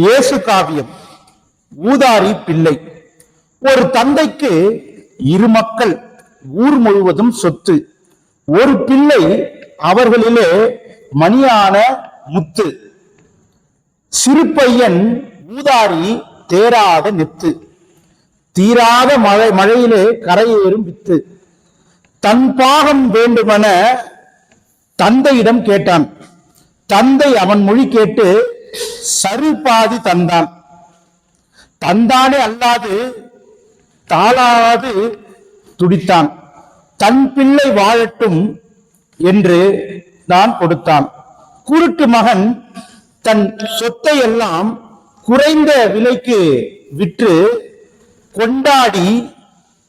இயேசு காவியம் ஊதாரி பிள்ளை. ஒரு தந்தைக்கு இரு மக்கள் ஊர் முழுவதும் சொத்து. ஒரு பிள்ளை அவர்களிலே மணியான முத்து. சிறு பையன் ஊதாரி தேராத நெத்து. தீராத மழை மழையிலே கரையேறும் வித்து. தன் பாகம் வேண்டுமென தந்தையிடம் கேட்டான். தந்தை அவன் மொழி கேட்டு சருபாதி தந்தான். தந்தானே அல்லாது தாளாவது துடித்தான். தன் பிள்ளை வாழட்டும் என்று நான் கொடுத்தான். குருட்டு மகன் தன் சொத்தை எல்லாம் குறைந்த விலைக்கு விற்று கொண்டாடி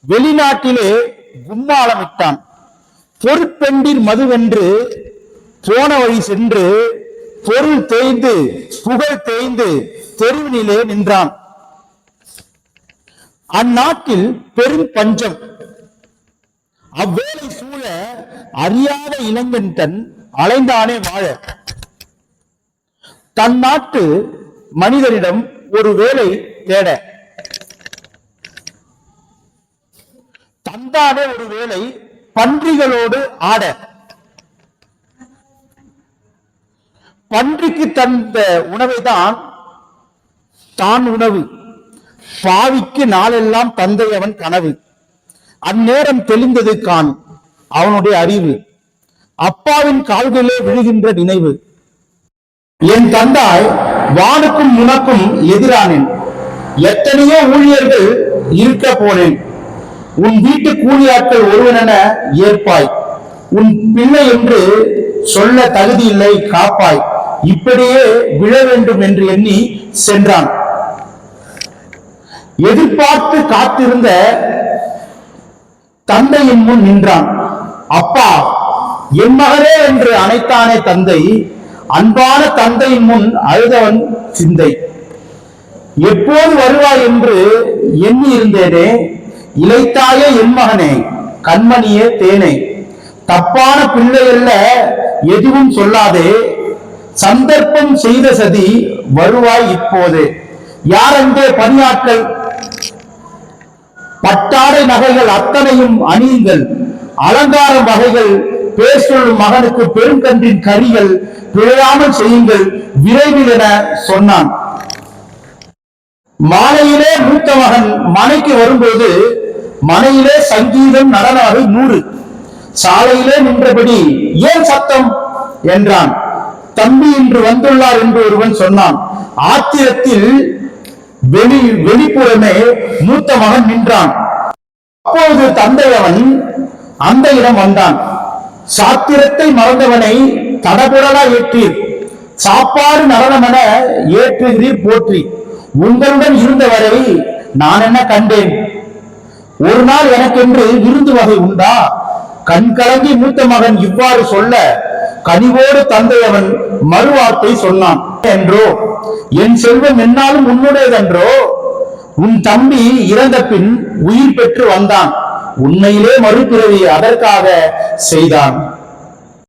வெளிநாட்டிலே கும்மாளமிட்டான். பொருட்பெண்டிர் மதுவென்று போன வழி சென்று பொருள் தேய்ந்து புகழ் தேய்ந்து தெருவினிலே நின்றான். அந்நாட்டில் பெரும் பஞ்சம். அவ்வேளை சூழ அறியாத இளைஞன் தன் அலைந்தானே வாழ. தன் நாட்டு மனிதரிடம் ஒரு வேலை தேட. தந்தானே ஒரு வேலை பன்றிகளோடு ஆட. பன்றிக்கு தந்த உணவைதான் தான் உணவு. பாவிக்கு நாளெல்லாம் தந்தை அவன் கனவு. அந்நேரம் தெளிந்தது கான் அவனுடைய அறிவு. அப்பாவின் கால்களே விழுகின்ற நினைவு. என் தந்தாய் வானுக்கும் உனக்கும் எதிரானேன். எத்தனையோ ஊழியர்கள் இருக்க போனேன். உன் வீட்டு கூலியாட்கள் ஒருவனென ஏற்பாய். உன் பிள்ளை என்று சொல்ல தகுதி இல்லை காப்பாய். இப்படியே விழ வேண்டும் என்று எண்ணி சென்றான். எதிர்பார்த்து காத்திருந்த தந்தையின் முன் நின்றான். அப்பா என் மகனே என்று அனைத்தானே தந்தை அன்பான தந்தையின் முன் அழுதவன் சிந்தை. எப்போது வருவாய் என்று எண்ணி இருந்தேனே இளைத்தாயே என் மகனே கண்மணியே தேனே. தப்பான பிள்ளை அல்ல எதுவும் சொல்லாதே சந்தர்ப்பம் செய்த சதி வருவாய் இப்போது. யார் அங்கே பணியாட்கள்? பட்டாடை நகைகள் அத்தனையும் அணியுங்கள். அலங்கார வகைகள் பேர் சொல்லும் மகனுக்கு பெருங்கன்றின் கரிகள் பிழையாமல் செய்யுங்கள் விரைவில் என சொன்னான். மாலையிலே மூத்த மகன் மனைக்கு வரும்போது மனையிலே சங்கீதம் நடன நூறு. சாலையிலே நின்றபடி ஏன் சத்தம்? என்றான். தம்பி இன்று வந்துள்ளார் என்று ஒருவன் சொன்னான். ஆத்திரத்தில் வெளி வெளிப்புறமே மூத்த மகன் நின்றான். அப்போது தந்தை அவன் அந்த இடம் வந்தான். சாத்திரத்தை மறந்தவனை தடபுடலா ஏற்றீர். சாப்பாடு நரணமென ஏற்றுகிறீர் போற்றி. உங்களுடன் இருந்தவரை நான் என்ன கண்டேன்? ஒரு நாள் எனக்கென்று விருந்து வகை உண்டா? கண் கலங்கி மூத்த மகன் இவ்வாறு சொல்ல கனிவோடு தந்தை அவன் மறுவார்த்தை சொன்னான். என்றோ என் செல்வம் என்னாலும் உன்னுடையதென்றோ? உன் தம்பி இறந்த பின் உயிர் பெற்று வந்தான். உண்மையிலே மறுபிறவி அதற்காக செய்தான்.